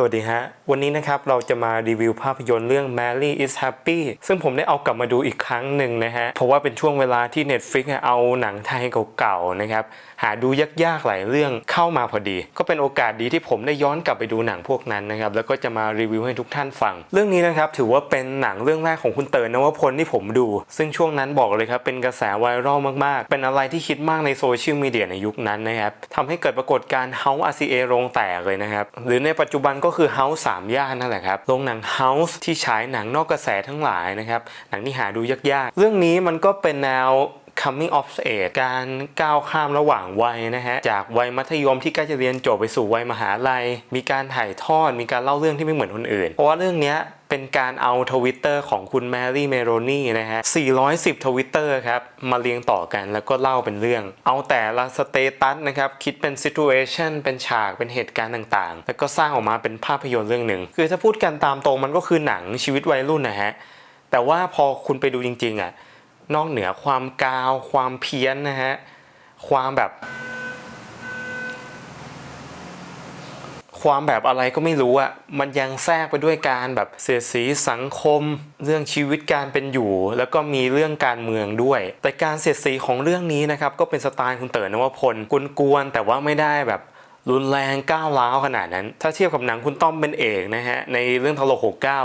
สวัสดีฮะ วันนี้นะครับเราจะมารีวิวภาพยนตร์เรื่อง Mary is Happy ซึ่งผมได้เอากลับมาดูอีกครั้งหนึ่งนะฮะ เพราะว่าเป็นช่วงเวลาที่ Netflix เนี่ยเอาหนังไทยเก่าๆนะครับ หาดูยากๆหลายเรื่องเข้ามาพอดี ก็เป็นโอกาสดีที่ผมได้ย้อนกลับไปดูหนังพวกนั้นนะครับ แล้วก็จะมารีวิวให้ทุกท่านฟัง เรื่องนี้นะครับถือว่าเป็นหนังเรื่องแรกของคุณเต๋อนวพลที่ผมดู ซึ่งช่วงนั้นบอกเลยครับเป็นกระแสไวรัลมากๆ เป็นอะไรที่คิดมากในโซเชียลมีเดียในยุคนั้นนะครับทำให้เกิดปรากฏการณ์ House RCA โรงแตกเลยนะครับหรือในปัจจุบันก็็คือ House 3ย่านนั่นแหละครับโรงหนัง House ที่ฉายหนังนอกกระแสทั้งหลายนะครับหนังที่หาดูยากๆ เรื่องนี้มันก็เป็นแนว coming of age การก้าวข้ามระหว่างวัยนะฮะ จากวัยมัธยมที่ใกล้จะเรียนจบไปสู่วัยมหาลัย มีการถ่ายทอด มีการเล่าเรื่องที่ไม่เหมือนคนอื่น เพราะว่าเรื่องเนี้ย เป็นการเอาทวิตเตอร์ของคุณแมรี่เมโรนี่นะฮะ 410 ทวิตเตอร์ครับ มาเรียงต่อกันแล้วก็เล่าเป็นเรื่อง เอาแต่ละสเตตัสนะครับ คิดเป็น situation เป็นฉากเป็นเหตุการณ์ต่างๆ แล้วก็สร้างออกมาเป็นภาพยนตร์เรื่องหนึ่ง คือถ้าพูดกันตามตรงมันก็คือหนังชีวิตวัยรุ่นนะฮะ แต่ว่าพอคุณไปดูจริงๆอะนอกเหนือความกาว ความเพี้ยนนะฮะ ความแบบ ความแบบอะไรก็ไม่รู้อะมันยังแทรกไปด้วยการแบบเสียสีสังคม เรื่องชีวิตการเป็นอยู่ แล้วก็มีเรื่องการเมืองด้วย แต่การเสียสีของเรื่องนี้นะครับก็เป็นสไตล์คุณเต๋อนวพลกวนๆแต่ว่าไม่ได้แบบรุนแรงก้าวร้าวขนาดนั้น ถ้าเทียบกับหนังคุณต้อมเป็นเอกนะฮะในเรื่องทรกเก้า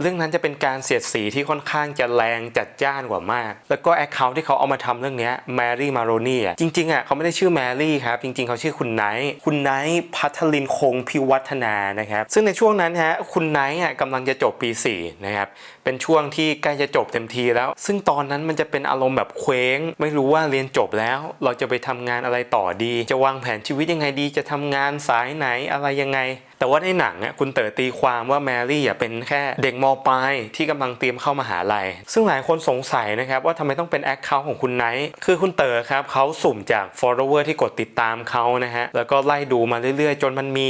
เรื่องนั้นจะเป็นการเสียดสีที่ค่อนข้างจะแรงจัดจ้านกว่ามาก แล้วก็แอคเคาท์ที่เขาเอามาทำเรื่องนี้แมรี่มาโรนี่อะจริงๆอะเขาไม่ได้ชื่อแมรี่ครับ จริงๆ เขาชื่อคุณไนท์คุณไนท์พัทลินคงพิวัฒนานะครับ ซึ่งในช่วงนั้นฮะคุณไนท์อะกำลังจะจบปี 4 นะครับ เป็นช่วงที่ใกล้จะจบเต็มทีแล้ว ซึ่งตอนนั้นมันจะเป็นอารมณ์แบบเคว้ง ไม่รู้ว่าเรียนจบแล้ว เราจะไปทำงานอะไรต่อดี จะวางแผนชีวิตยังไงดี จะทำงานสายไหนอะไรยังไง แต่ว่าในหนังอ่ยคุณเต๋อตีความว่าแมรี่อะเป็นแค่เด็กมปลายที่กำลังเตรียมเข้ามหาลัย ซึ่งหลายคนสงสัยนะครับว่าทำไมต้องเป็นแอคเคาท์ของคุณไนท์คือคุณเต๋อครับเขาสุ่มจาก follower ที่กดติดตามเขานะฮะแล้วก็ไล่ดูมาเรื่อยๆ จนมันมี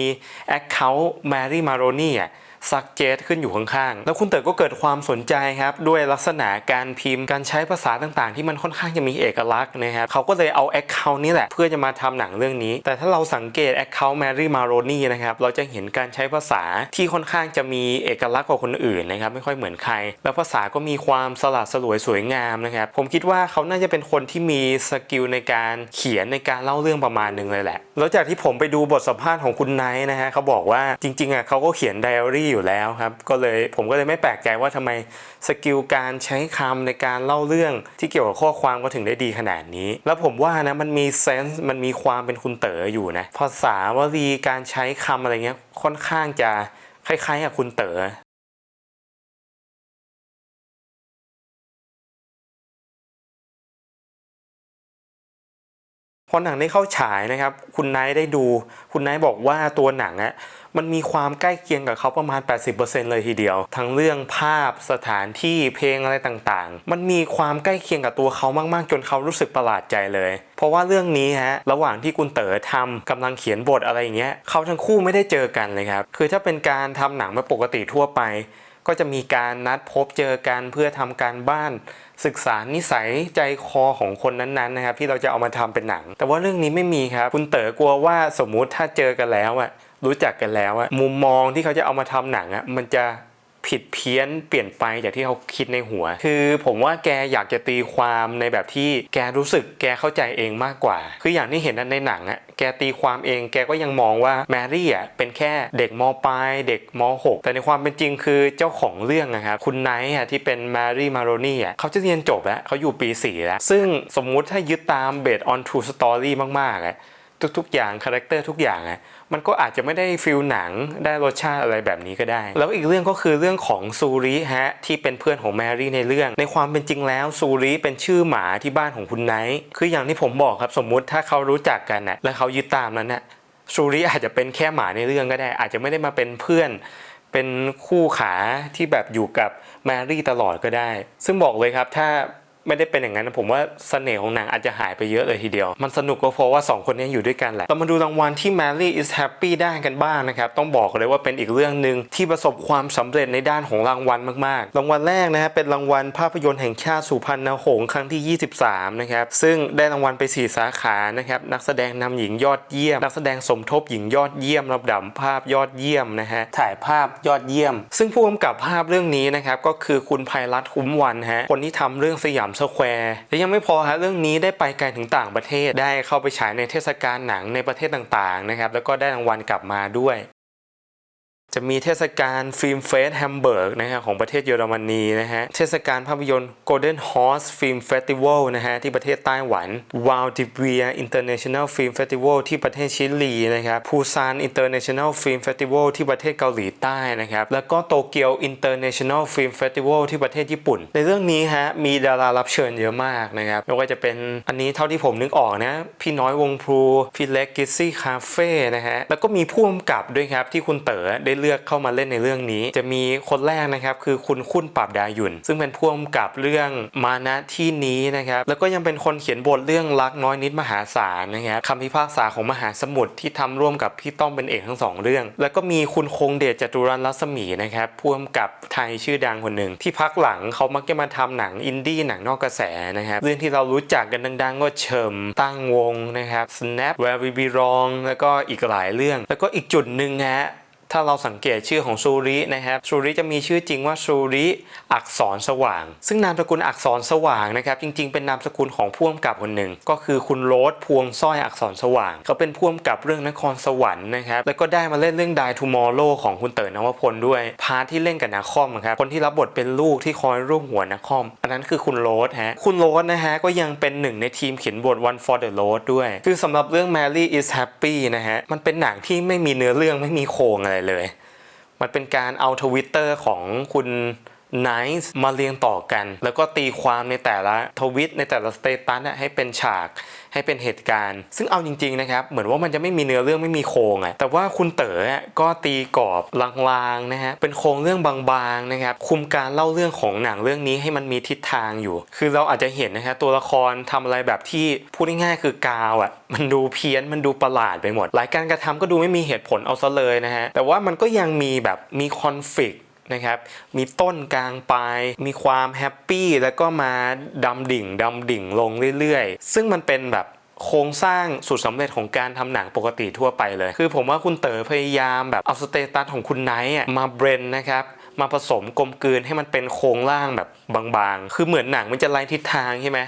แอคเคาท์แมรี่มาโรนี่อะ ซักเจตขึ้นอยู่ข้างๆ แล้วคุณเต๋อก็เกิดความสนใจครับ ด้วยลักษณะการพิมพ์การใช้ภาษาต่างๆ ที่มันค่อนข้างจะมีเอกลักษณ์นะครับเขาก็เลยเอาแอคเคาท์นี้แหละเพื่อจะมาทำหนังเรื่องนี้ แต่ถ้าเราสังเกตแอคเคาท์แมรี่มาโรนี่นะครับเราจะเห็นการใช้ภาษาที่ค่อนข้างจะมีเอกลักษณ์กว่าคนอื่นนะครับไม่ค่อยเหมือนใคร แล้วภาษาก็มีความสลัดสลวยสวยงามนะครับผมคิดว่าเขาน่าจะเป็นคนที่มีสกิลในการเขียนในการเล่าเรื่องประมาณหนึ่งเลยแหละแล้วจากที่ผมไปดูบทสัมภาษณ์ของคุณไนท์นะฮะเขาบอกว่าจริงๆอะเขาก็เขียนไดอารี่อยู่แล้วครับ ก็เลยผมก็เลยไม่แปลกใจว่าทำไมสกิลการใช้คำในการเล่าเรื่องที่เกี่ยวกับข้อความก็ถึงได้ดีขนาดนี้ แล้วผมว่านะมันมีเซนส์มันมีความเป็นคุณเต๋ออยู่นะภาษาวลีการใช้คำอะไรเงี้ยค่อนข้างจะคล้ายๆกับคุณเต๋อ อหนังได้เข้าฉายนะครับ คุณไนท์ได้ดู คุณไนท์บอกว่าตัวหนังอะมันมีความใกล้เคียงกับเขาประมาณ 80%เลยทีเดียว ทั้งเรื่องภาพสถานที่เพลงอะไรต่างๆ มันมีความใกล้เคียงกับตัวเขามากๆ จนเขารู้สึกประหลาดใจเลย เพราะว่าเรื่องนี้ฮะระหว่างที่คุณเต๋อทำกำลังเขียนบทอะไรอย่างเงี้ยเขาทั้งคู่ไม่ได้เจอกันเลยครับคือถ้าเป็นการทำหนังแบบปกติทั่วไป ก็จะมีการนัดพบเจอกันเพื่อทำการบ้าน ศึกษานิสัยใจคอของคนนั้นๆนะครับที่เราจะเอามาทำเป็นหนัง แต่ว่าเรื่องนี้ไม่มีครับ คุณเต๋อกลัวว่าสมมุติถ้าเจอกันแล้วอะรู้จักกันแล้วอะมุมมองที่เขาจะเอามาทำหนังอะมันจะ ผิดเพี้ยนเปลี่ยนไปจากที่เขาคิดในหัว คือผมว่าแกอยากจะตีความในแบบที่แกรู้สึกแกเข้าใจเองมากกว่า คืออย่างที่เห็นในหนังอะแกตีความเองแกก็ยังมองว่าแมรี่อะเป็นแค่เด็กมปลายเด็กมหกแต่ในความเป็นจริงคือเจ้าของเรื่องนะครับคุณไนท์อะที่เป็นแมรี่มาโรนี่อะเขาจะเรียนจบแล้วเขาอยู่ปีสี่แล้ว ซึ่งสมมุติถ้ายึดตามเบสออนทรูสตอรี่มากๆอะทุกๆอย่างคาแรคเตอร์ทุกอย่างอะ มันก็อาจจะไม่ได้ฟิลหนังได้รสชาติอะไรแบบนี้ก็ได้ แล้วอีกเรื่องก็คือเรื่องของซูริฮะที่เป็นเพื่อนของแมรี่ในเรื่อง ในความเป็นจริงแล้วซูริเป็นชื่อหมาที่บ้านของคุณไนท์คืออย่างที่ผมบอกครับสมมุติถ้าเขารู้จักกันนะและเขายึดตามนั้นนะซูริอาจจะเป็นแค่หมาในเรื่องก็ได้ อาจจะไม่ได้มาเป็นเพื่อนเป็นคู่ขาที่แบบอยู่กับแมรี่ตลอดก็ได้ ซึ่งบอกเลยครับถ้า ไม่ได้เป็นอย่างนั้นนะผมว่าเสน่ห์ของหนังอาจจะหายไปเยอะเลยทีเดียว มันสนุกก็เพราะว่า 2 คนนี้อยู่ด้วยกันแหละเรามาดูรางวัลที่ Mary is Happy ได้กันบ้างนะครับ ต้องบอกเลยว่าเป็นอีกเรื่องหนึ่งที่ประสบความสำเร็จในด้านของรางวัลมากๆ รางวัลแรกนะฮะเป็นรางวัลภาพยนตร์แห่งชาติสุพรรณหงส์ครั้งที่ 23 นะครับ ซึ่งได้รางวัลไป 4 สาขานะครับนักแสดงนำหญิงยอดเยี่ยม นักแสดงสมทบหญิงยอดเยี่ยมลำดับภาพยอดเยี่ยมนะฮะถ่ายภาพยอดเยี่ยม ซึ่งผู้กำกับภาพเรื่องนี้นะครับก็คือคุณภัยรัตน์คุ้มวันฮะคนที่ทำเรื่องสยามสแควร์และยังไม่พอฮะเรื่องนี้ได้ไปไกลถึงต่างประเทศได้เข้าไปฉายในเทศกาลหนังในประเทศต่างๆนะครับแล้วก็ได้รางวัลกลับมาด้วย จะมีเทศกาลฟิล์มเฟสแฮมเบิร์กนะฮะของประเทศเยอรมนีนะฮะ เทศกาลภาพยนตร์ Golden Horse Film Festival นะฮะที่ประเทศไต้หวัน w a l d i v i a International Film Festival ที่ประเทศชิลีนะครับ Busan International Film Festival ที่ประเทศเกาหลีใต้นะครับ แล้วก็โตเกียว International Film Festival ที่ประเทศญี่ปุ่น ในเรื่องนี้ฮะมีดารารับเชิญเยอะมากนะครับไม่ว่าจะเป็นอันนี้เท่าที่ผมนึกออกนะ พี่น้อยวงพลูพี่เล็กกิซซี่คาเฟ่นะฮะแล้วก็มีผู้กำกับด้วยครับที่คุณเต๋อได้เลือกเข้ามาเล่นในเรื่องนี้ จะมีคนแรกนะครับคือคุณคุณปราบดายุนซึ่งเป็นผู้กำกับเรื่องมานะที่นี้นะครับแล้วก็ยังเป็นคนเขียนบทเรื่องรักน้อยนิดมหาศาลนะครับคำพิพากษาของมหาสมุทรที่ทำร่วมกับพี่ต้อมเป็นเอกทั้งสองเรื่อง แล้วก็มีคุณคงเดชจตุรันรัศมีนะครับผู้กำกับไทยชื่อดังคนหนึ่งที่พักหลังเขามักจะมาทำหนังอินดี้หนังนอกกระแสนะครับเรื่องที่เรารู้จักกันดัง ๆ ก็เฉิมตั้งวงนะครับ Snap Where We Belong แล้วก็อีกหลายเรื่อง แล้วก็อีกจุดหนึ่งฮะ ถ้าเราสังเกตชื่อของซูรินะครับซูริจะมีชื่อจริงว่าซูริอักษรสว่าง ซึ่งนามสกุลอักษรสว่างนะครับจริง ๆ เป็นนามสกุลของผู้กำกับคนหนึ่ง ก็คือคุณโรสพวงสร้อยอักษรสว่างเขาเป็นผู้กำกับเรื่องนครสวรรค์นะครับแล้วก็ได้มาเล่นเรื่อง Die Tomorrow ของคุณเต๋อนวพลด้วยพาร์ทที่เล่นกับนาคอมครับคนที่รับบทเป็นลูกที่คอยร่วมหัวนาคอม อันนั้นคือคุณโรสฮะคุณโรสนะฮะก็ยังเป็นหนึ่งในทีมเขียนบท One for the Road ด้วย คือสำหรับเรื่อง Mary is Happy นะฮะมันเป็นหนังที่ไม่มีเนื้อเรื่องไม่มีโครงอะไรเลย มันเป็นการเอาทวิตเตอร์ของคุณ ไนซ์มาเรียงต่อกัน แล้วก็ตีความในแต่ละทวิตในแต่ละสเตตัสให้เป็นฉากให้เป็นเหตุการณ์ ซึ่งเอาจริงๆนะครับ เหมือนว่ามันจะไม่มีเนื้อเรื่องไม่มีโครงอะแต่ว่าคุณเต๋ออะก็ตีกรอบลางๆนะฮะ เป็นโครงเรื่องบางๆนะครับ คุมการเล่าเรื่องของหนังเรื่องนี้ให้มันมีทิศทางอยู่ คือเราอาจจะเห็นนะฮะตัวละครทำอะไรแบบที่พูดง่ายๆคือกาวอะมันดูเพี้ยนมันดูประหลาดไปหมด หลายการกระทำก็ดูไม่มีเหตุผลเอาซะเลยนะฮะ แต่ว่ามันก็ยังมีแบบมีคอนฟ lict นะครับ มีต้นกลางปลาย มีความแฮปปี้แล้วก็มาดำดิ่งดำดิ่งลงเรื่อยๆ ซึ่งมันเป็นแบบโครงสร้างสุดสำเร็จของการทำหนังปกติทั่วไปเลย คือผมว่าคุณเต๋อพยายามแบบเอาสเตตัสของคุณไนท์มาเบรนนะครับ มาผสมกลมกลืนให้มันเป็นโครงร่างแบบบางๆ คือเหมือนหนังมันจะไล่ทิศทางใช่ไหม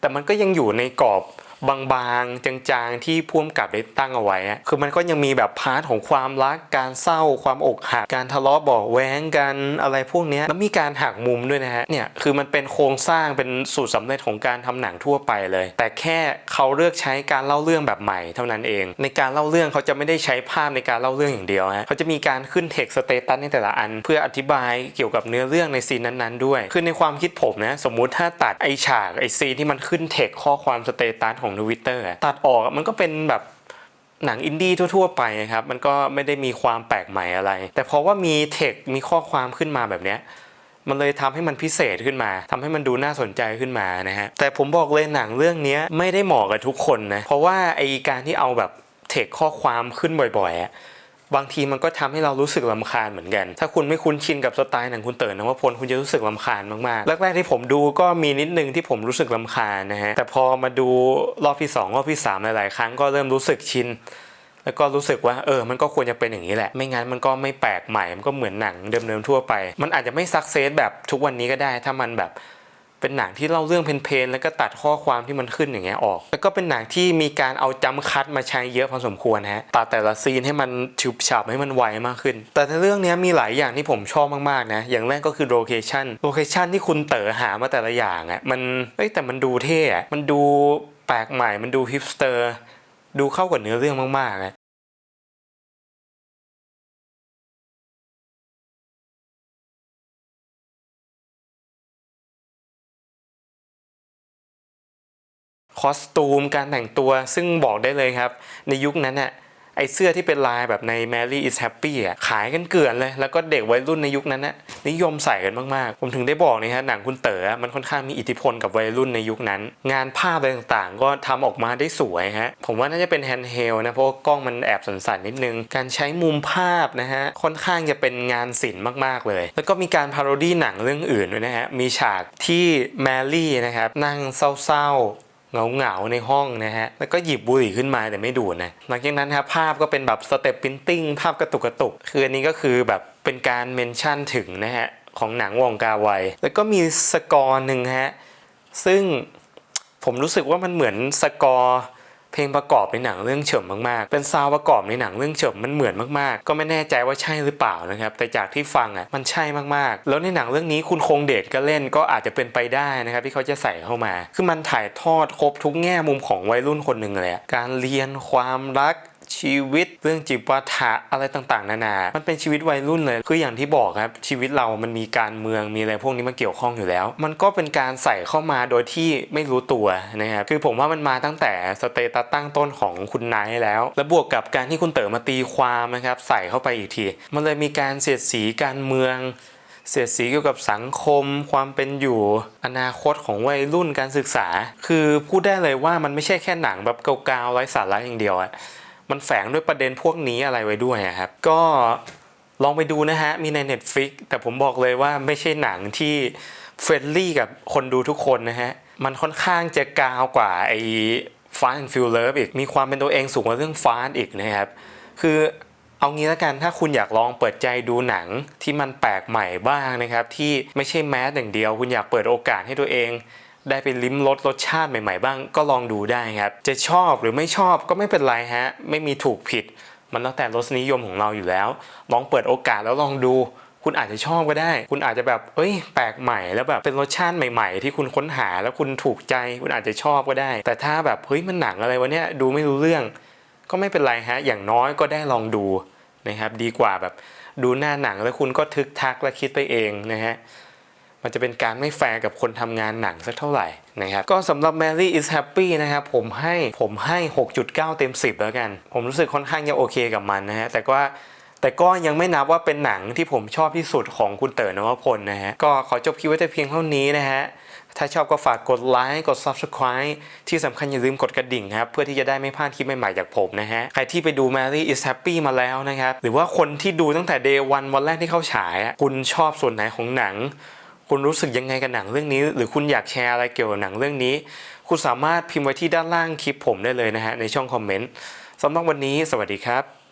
แต่มันก็ยังอยู่ในกรอบ บางๆ จางๆ ที่พ่วมกับได้ตั้งเอาไว้คือมันก็ยังมีแบบพาร์ทของความรัก การเศร้า ความอกหัก การทะเลาะเบอกแว้งกันอะไรพวกนี้แล้วมีการหักมุมด้วยนะฮะ เนี่ยคือมันเป็นโครงสร้างเป็นสูตรสำเร็จของการทำหนังทั่วไปเลย แต่แค่เขาเลือกใช้การเล่าเรื่องแบบใหม่เท่านั้นเอง ในการเล่าเรื่องเขาจะไม่ได้ใช้ภาพในการเล่าเรื่องอย่างเดียวฮะเขาจะมีการขึ้นเทคสเตตัสในแต่ละอัน เพื่ออธิบายเกี่ยวกับเนื้อเรื่องในซีนนั้นๆ ด้วย คือในความคิดผมนะสมมุติถ้าตัดไอฉากไอซีนที่มันขึ้นเทคข้อความสเตตัสของทวิตเตอร์ตัดออกมันก็เป็นแบบหนังอินดี้ทั่ว ๆ ไปครับ มันก็ไม่ได้มีความแปลกใหม่อะไร แต่เพราะว่ามีเทคมีข้อความขึ้นมาแบบเนี้ยมันเลยทำให้มันพิเศษขึ้นมาทำให้มันดูน่าสนใจขึ้นมานะฮะแต่ผมบอกเลยหนังเรื่องเนี้ยไม่ได้เหมาะกับทุกคนนะเพราะว่าไอการที่เอาแบบเทคข้อความขึ้นบ่อยๆอะ บางทีมันก็ทำให้เรารู้สึกลำคาญเหมือนกัน ถ้าคุณไม่คุ้นชินกับสไตล์หนังคุณเต๋อนวพลคุณจะรู้สึกลำคาญมากๆแรกๆที่ผมดูก็มีนิดนึงที่ผมรู้สึกลำคาญนะฮะแต่พอมาดูรอบที่สองรอบที่สามหลายๆ ครั้งก็เริ่มรู้สึกชินแล้วก็รู้สึกว่าเออ มันก็ควรจะเป็นอย่างนี้แหละ ไม่งั้นมันก็ไม่แปลกใหม่ มันก็เหมือนหนังเดิมๆทั่วไป มันอาจจะไม่ซักเซสแบบทุกวันนี้ก็ได้ ถ้ามันแบบ เป็นหนังที่เล่าเรื่องเพลนๆแล้วก็ตัดข้อความที่มันขึ้นอย่างเงี้ยออก แล้วก็เป็นหนังที่มีการเอาจำคัดมาใช้เยอะพอสมควรฮะตัดแต่ละซีนให้มันฉุบฉับให้มันไวมากขึ้น แต่ในเรื่องนี้มีหลายอย่างที่ผมชอบมากๆนะอย่างแรกก็คือโลเคชันโลเคชันที่คุณเต๋อหามาแต่ละอย่างอะ่ะมันเอ้ยแต่มันดูเท่อะมันดูแปลกใหม่มันดูฮิปสเตอร์ดูเข้ากับเนื้อเรื่องมากๆอะ อสตูม การแต่งตัวซึ่งบอกได้เลยครับ ในยุคนั้นน่ะไอเสื้อที่เป็นลายแบบใน Mary is Happy อะขายกันเกลื่อนเลย แล้วก็เด็กวัยรุ่นในยุคนั้นนะนิยมใส่กันมาก ๆ ผมถึงได้บอกนี่ฮะหนังคุณเต๋อมันค่อนข้างมีอิทธิพลกับวัยรุ่นในยุคนั้น งานภาพอะไรต่างๆ ก็ทำออกมาได้สวยฮะ ผมว่าน่าจะเป็นแฮนด์เฮลนะ เพราะกล้องมันแอบสั่นๆนิดนึง การใช้มุมภาพนะฮะ ค่อนข้างจะเป็นงานศิลป์มากๆเลย แล้วก็มีการพาโรดี้หนังเรื่องอื่นด้วยนะฮะมีฉากที่แมรี่นะครับนั่งเศร้า เงาเหงาในห้องนะฮะ แล้วก็หยิบบุหรี่ขึ้นมาแต่ไม่ดูดนะ หลังจากนั้นครับภาพก็เป็นแบบสเต็ปพิมติ้งภาพกระตุกกระตุก คืออันนี้ก็คือแบบเป็นการเมนชั่นถึงนะฮะ ของหนังวองกาไว แล้วก็มีสกอร์หนึ่งฮะ ซึ่งผมรู้สึกว่ามันเหมือนสกอร์ เพลงประกอบในหนังเรื่องเฉิมมากๆ เป็นซาวประกอบในหนังเรื่องเฉิมมันเหมือนมากๆ ก็ไม่แน่ใจว่าใช่หรือเปล่านะครับ แต่จากที่ฟังอะมันใช่มากๆ แล้วในหนังเรื่องนี้คุณคงเดชก็เล่นก็อาจจะเป็นไปได้นะครับที่เขาจะใส่เข้ามา คือมันถ่ายทอดครบทุกแง่มุมของวัยรุ่นคนหนึ่งเลยการเรียนความรัก ชีวิตเรื่องจิปาถะอะไรต่างๆ นานา มันเป็นชีวิตวัยรุ่นเลย คืออย่างที่บอกครับ ชีวิตเรามันมีการเมืองมีอะไรพวกนี้มาเกี่ยวข้องอยู่แล้ว มันก็เป็นการใส่เข้ามาโดยที่ไม่รู้ตัวนะครับ คือผมว่ามันมาตั้งแต่สเตตัสตั้งต้นของคุณนท์แล้ว และบวกกับการที่คุณเต๋อมาตีความนะครับ ใส่เข้าไปอีกที มันเลยมีการเสียดสีการเมืองเสียดสีเกี่ยวกับสังคม ความเป็นอยู่ อนาคตของวัยรุ่นการศึกษา คือพูดได้เลยว่ามันไม่ใช่แค่หนังแบบเกาๆไร้สาระอย่างเดียวอะ มันแฝงด้วยประเด็นพวกนี้อะไรไว้ด้วยครับ ก็ลองไปดูนะฮะ มีใน Netflix แต่ผมบอกเลยว่าไม่ใช่หนังที่เฟรนลี่กับคนดูทุกคนนะฮะ มันค่อนข้างจะกาวกว่าไอ้ Fast and Furious อีก มีความเป็นตัวเองสูงกว่าเรื่อง Fast อีกนะครับ คือเอางี้แล้วกันถ้าคุณอยากลองเปิดใจดูหนังที่มันแปลกใหม่บ้างนะครับ ที่ไม่ใช่แมสอย่างเดียว คุณอยากเปิดโอกาสให้ตัวเอง ได้ไปลิ้มรสรสชาติใหม่ๆบ้าง ก็ลองดูได้ครับ จะชอบหรือไม่ชอบก็ไม่เป็นไรฮะ ไม่มีถูกผิด มันแล้วแต่รสนิยมของเราอยู่แล้ว ลองเปิดโอกาสแล้วลองดู คุณอาจจะชอบก็ได้ คุณอาจจะแบบ เอ้ย แปลกใหม่แล้วแบบเป็นรสชาติใหม่ ๆ ที่คุณค้นหาแล้วคุณถูกใจ คุณอาจจะชอบก็ได้ แต่ถ้าแบบเฮ้ยมันหนังอะไรวะเนี่ยดูไม่รู้เรื่อง ก็ไม่เป็นไรฮะ อย่างน้อยก็ได้ลองดูนะครับ ดีกว่าแบบดูหน้าหนังแล้วคุณก็ทึกทักและคิดไปเองนะฮะ มันจะเป็นการไม่แฟร์กับคนทำงานหนังสักเท่าไหร่นะครับก็สำหรับ Mary is Happy นะครับผมให้ผมให้ 6.9 เต็ม 10 แล้วกัน ผมรู้สึกค่อนข้างจะโอเคกับมันนะฮะแต่ก็แต่ก็ยังไม่นับว่าเป็นหนังที่ผมชอบที่สุดของคุณเต๋อนวพลนะฮะก็ขอจบคลิปไว้แต่เพียงเท่านี้นะฮะถ้าชอบก็ฝากกดไลค์กด Subscribe ที่สำคัญอย่าลืมกดกระดิ่งครับ เพื่อที่จะได้ไม่พลาดคลิปใหม่ๆจากผมนะฮะ ใครที่ไปดู Mary is Happy มาแล้วนะครับ หรือว่าคนที่ดูตั้งแต่ day one วันแรกที่เข้าฉาย คุณชอบส่วนไหนของหนัง คุณรู้สึกยังไงกับหนังเรื่องนี้ หรือคุณอยากแชร์อะไรเกี่ยวกับหนังเรื่องนี้ คุณสามารถพิมพ์ไว้ที่ด้านล่างคลิปผมได้เลยนะฮะในช่องคอมเมนต์สำหรับวันนี้ สวัสดีครับ